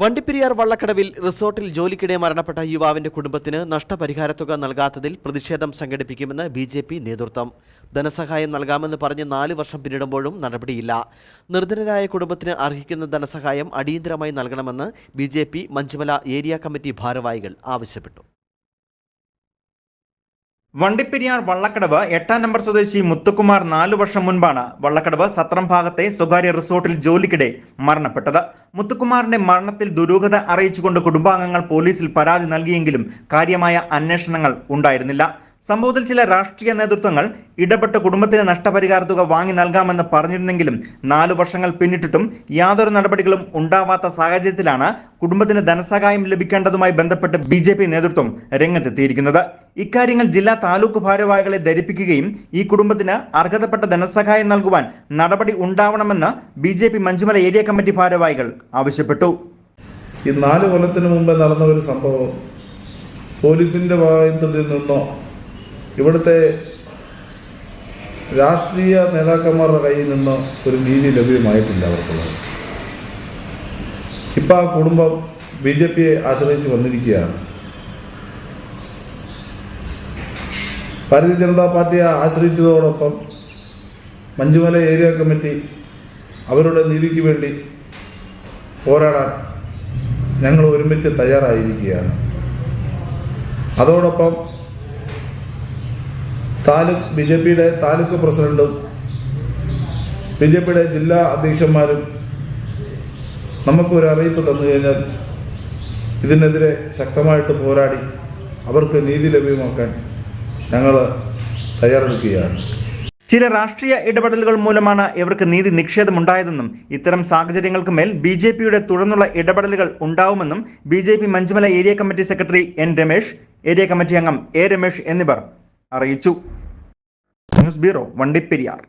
വണ്ടിപ്പെരിയാർ വള്ളക്കടവിൽ റിസോർട്ടിൽ ജോലിക്കിടെ മരണപ്പെട്ട യുവാവിന്റെ കുടുംബത്തിന് നഷ്ടപരിഹാരത്തുക നൽകാത്തതിൽ പ്രതിഷേധം സംഘടിപ്പിക്കുമെന്ന് ബി ജെ പി നേതൃത്വം. ധനസഹായം നൽകാമെന്ന് പറഞ്ഞ് നാല് വർഷം പിന്നിടുമ്പോഴും നടപടിയില്ല. നിർധനരായ കുടുംബത്തിന് അർഹിക്കുന്ന ധനസഹായം അടിയന്തരമായി നൽകണമെന്ന് B J P Manjumala area committee ഭാരവാഹികൾ ആവശ്യപ്പെട്ടു. വണ്ടിപ്പെരിയാർ വള്ളക്കടവ് എട്ടാം നമ്പർ സ്വദേശി മുത്തുകുമാർ നാലു വർഷം മുൻപാണ് വള്ളക്കടവ് സത്രം ഭാഗത്തെ സ്വകാര്യ റിസോർട്ടിൽ ജോലിക്കിടെ മരണപ്പെട്ടത്. മുത്തുകുമാറിന്റെ മരണത്തിൽ ദുരൂഹത അറിയിച്ചുകൊണ്ട് കുടുംബാംഗങ്ങൾ പോലീസിൽ പരാതി നൽകിയെങ്കിലും കാര്യമായ അന്വേഷണങ്ങൾ ഉണ്ടായിരുന്നില്ല. സംഭവത്തിൽ ചില രാഷ്ട്രീയ നേതൃത്വങ്ങൾ ഇടപെട്ട് കുടുംബത്തിന് നഷ്ടപരിഹാര തുക വാങ്ങി നൽകാമെന്ന് പറഞ്ഞിരുന്നെങ്കിലും നാലു വർഷങ്ങൾ പിന്നിട്ടിട്ടും യാതൊരു നടപടികളും ഉണ്ടാവാത്ത സാഹചര്യത്തിലാണ് കുടുംബത്തിന് ധനസഹായം ലഭിക്കേണ്ടതുമായി ബന്ധപ്പെട്ട് ബി ജെ പി നേതൃത്വം രംഗത്തെത്തിയിരിക്കുന്നത്. ഇക്കാര്യങ്ങൾ ജില്ലാ താലൂക്ക് ഭാരവാഹികളെ ധരിപ്പിക്കുകയും ഈ കുടുംബത്തിന് അർഹതപ്പെട്ട ധനസഹായം നൽകുവാൻ നടപടി ഉണ്ടാവണമെന്ന് B J P Manjumala area committee ഭാരവാഹികൾ ആവശ്യപ്പെട്ടു. ഈ നാല് കൊല്ലത്തിന് മുമ്പേ നടന്ന ഒരു സംഭവം പോലീസിന്റെ ഭാഗത്തിൽ നിന്നോ ഇവിടുത്തെ രാഷ്ട്രീയ നേതാക്കന്മാരുടെ കയ്യിൽ നിന്ന് ഒരു നീതി ലഭ്യമായിട്ടില്ല അവർക്കുള്ളത്. ഇപ്പം ആ കുടുംബം ബി ജെ പിയെ ആശ്രയിച്ച് വന്നിരിക്കുകയാണ്. ഭാരതീയ ജനതാ പാർട്ടിയെ ആശ്രയിച്ചതോടൊപ്പം മഞ്ചുമല ഏരിയ കമ്മിറ്റി അവരുടെ നീതിക്ക് വേണ്ടി പോരാടാൻ ഞങ്ങൾ ഒരുമിച്ച് തയ്യാറായിരിക്കുകയാണ്. അതോടൊപ്പം താലൂക്ക് ബി ജെ പിയുടെ താലൂക്ക് പ്രസിഡന്റും ബി ജെ പിയുടെ ജില്ലാ അധ്യക്ഷന്മാരും നമുക്കൊരു അറിയിപ്പ് തന്നു കഴിഞ്ഞാൽ ഇതിനെതിരെ ശക്തമായിട്ട് പോരാടി അവർക്ക് നീതി ലഭ്യമാക്കാൻ ഞങ്ങൾ തയ്യാറെടുക്കുകയാണ്. ചില രാഷ്ട്രീയ ഇടപെടലുകൾ മൂലമാണ് ഇവർക്ക് നീതി നിഷേധമുണ്ടായതെന്നും ഇത്തരം സാഹചര്യങ്ങൾക്ക് മേൽ ബി ജെ പിയുടെ തുടർന്നുള്ള ഇടപെടലുകൾ ഉണ്ടാവുമെന്നും B J P Manjumala area committee secretary N Ramesh area committee അംഗം എ രമേശ് എന്നിവർ അറിയിച്ചു. News bureau Vandiperiyar.